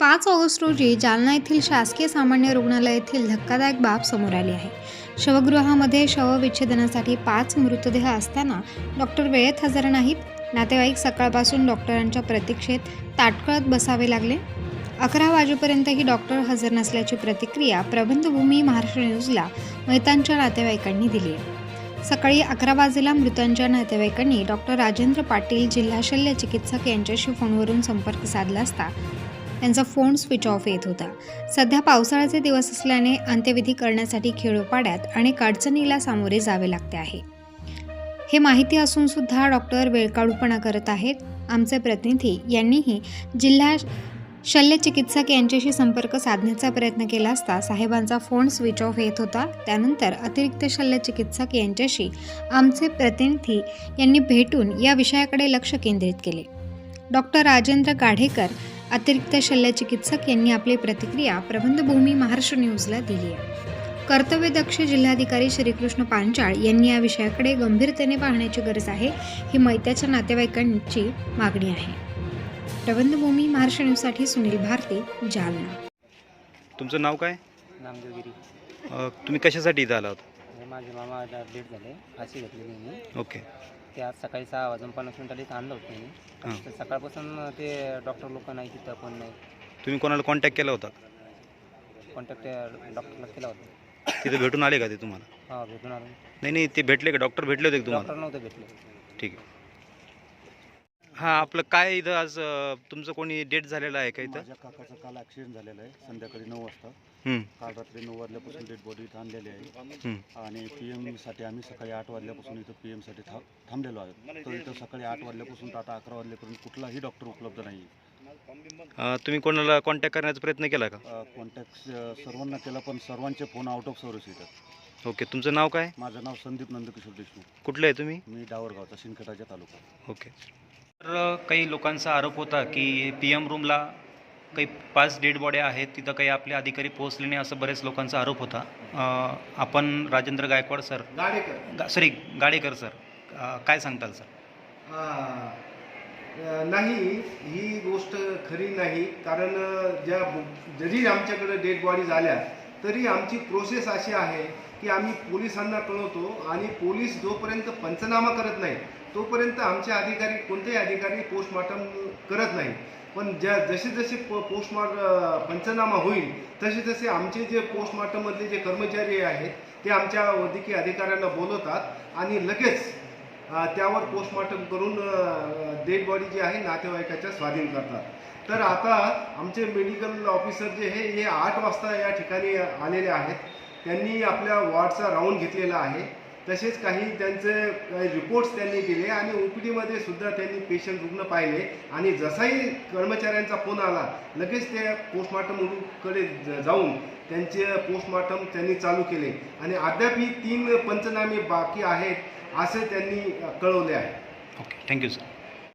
पाच ऑगस्ट रोजी जालना येथील शासकीय सामान्य रुग्णालय येथील धक्कादायक बाब समोर आली आहे. शवगृहामध्ये शवविच्छेदनासाठी पाच मृतदेह असताना डॉक्टर वेळेत हजर नाहीत. नातेवाईक सकाळपासून डॉक्टरांच्या प्रतीक्षेत ताटकळत बसावे लागले. अकरा वाजेपर्यंतही डॉक्टर हजर नसल्याची प्रतिक्रिया प्रबंधभूमी महाराष्ट्र न्यूजला मयतांच्या नातेवाईकांनी दिली आहे. सकाळी अकरा वाजेला मृतांच्या नातेवाईकांनी डॉक्टर राजेंद्र पाटील जिल्हा शल्य चिकित्सक यांच्याशी फोनवरून संपर्क साधला असता त्यांचा फोन स्विच ऑफ येत होता. सध्या पावसाळ्याचे दिवस असल्याने अंत्यविधी करण्यासाठी खेडोपाड्यात अनेक अडचणीला सामोरे जावे लागते आहे. हे माहिती असून सुद्धा डॉक्टर वेळकाळूपणा करत आहेत. आमचे प्रतिनिधी यांनीही जिल्हा शल्यचिकित्सक यांच्याशी संपर्क साधण्याचा प्रयत्न केला असता साहेबांचा फोन स्विच ऑफ येत होता. त्यानंतर अतिरिक्त शल्यचिकित्सक यांच्याशी आमचे प्रतिनिधी यांनी भेटून या विषयाकडे लक्ष केंद्रित केले. डॉक्टर राजेंद्र गाढेकर अतिरिक्त शल्य चिकित्सक यांनी आपली प्रतिक्रिया प्रबंधभूमी महाराष्ट्र न्यूजला दिली आहे. कर्तव्यदक्ष जिल्हाधिकारी श्रीकृष्ण पांचाळ यांनी या विषयाकडे गंभीरतेने पाहण्याची गरज आहे ही मैत्याच्या नातेवाईकांची मागणी आहे. प्रबंधभूमी महाराष्ट्र न्यूजसाठी सुनील भारती जालना. तुमचं नाव काय? नामदेवगिरी अ, तुम्ही कशासाठी इथं आला होता? हे माझे मामा लेट झाले फाशी घेतलेली मी. ओके. ते आज सकाळी सहा वाजून पन्नास मिनिटाला इथं आणलं होतं हां. मी तर सकाळपासून ते डॉक्टर लोक नाही तिथं पण नाही. तुम्ही कोणाला कॉन्टॅक्ट केला होता? कॉन्टॅक्ट डॉक्टरला केला होता. तिथे भेटून आले का ते तुम्हाला? हा भेटून आलो. नाही नाही ते भेटले का? डॉक्टर भेटले होते का तुम्हाला? डॉक्टर नव्हते भेटले. ठीक आहे. हां आपलं काय इथं आज अ, तुमचं कोणी डेट झालेलं आहे का इथं? माझ्या काकाचा काल ॲक्सिडेंट झालेला आहे संध्याकाळी नऊ वाजता. काल रात्री नऊ वाजल्यापासून डेड बॉडी इथं आणलेली आहे. आणि पी एमसाठी आम्ही सकाळी आठ वाजल्यापासून इथं पी एमसाठी था थांबलेलो आहे तर इथं सकाळी आठ वाजल्यापासून तर आता अकरा वाजल्यापर्यंत कुठलाही डॉक्टर उपलब्ध नाही अ, तुम्ही कोणाला कॉन्टॅक्ट करण्याचा प्रयत्न केला का? कॉन्टॅक्ट सर्वांना केला पण सर्वांचे फोन आउट ऑफ सर्व्हिस येतात ओके तुमचं नाव काय? माझं नाव संदीप नंदकिशोर देशमुख. कुठलं आहे तुम्ही? मी डावरगावचा शिंदखेडाच्या तालुका ओके. तर काही लोकांचा आरोप होता की पी एम रूमला काही पाच डेड बॉड्या आहेत तिथं काही आपले अधिकारी पोहोचले नाही असं बरेच लोकांचा आरोप होता. अ, आपण राजेंद्र गायकवाड सर. गाडेकर. गा सॉरी गाडेकर सर. अ, काय सांगताल सर? हा. अ, नाही ही गोष्ट खरी नाही कारण अ, ज्या जरी आमच्याकडे डेड बॉडी झाल्या तरी आमची प्रोसेस अशी आहे की आम्ही पोलिसांना कळवतो आणि पोलीस जोपर्यंत पंचनामा करत नाही तोपर्यंत आमचे अधिकारी कोणतेही अधिकारी पोस्टमॉर्टम करत नाही पण ज्या जसे जसे प पोस्टमार्ट पंचनामा होईल तसे तसे आमचे जे पोस्टमॉर्टममधले जे कर्मचारी आहेत ते आमच्या वैद्यकीय अधिकाऱ्यांना बोलवतात आणि लगेच त्यावर पोस्टमॉर्टम करून डेड बॉडी जी आहे नातेवाईकाच्या स्वाधीन करतात. तर आता आमचे मेडिकल ऑफिसर जे हे हे आठ वाजता या ठिकाणी आलेले आहेत. त्यांनी आपल्या वॉर्डचा राऊंड घेतलेला आहे. तसेच काही त्यांचे काही रिपोर्ट्स त्यांनी दिले आणि ओ पी डीमध्ये सुद्धा त्यांनी पेशंट रुग्ण पाहिले. आणि जसाही कर्मचाऱ्यांचा फोन आला लगेच ते पोस्टमार्टमकडे जाऊन त्यांचे पोस्टमार्टम त्यांनी चालू केले. आणि अद्यापही तीन पंचनामे बाकी आहेत असे त्यांनी कळवले आहे. Okay thank you sir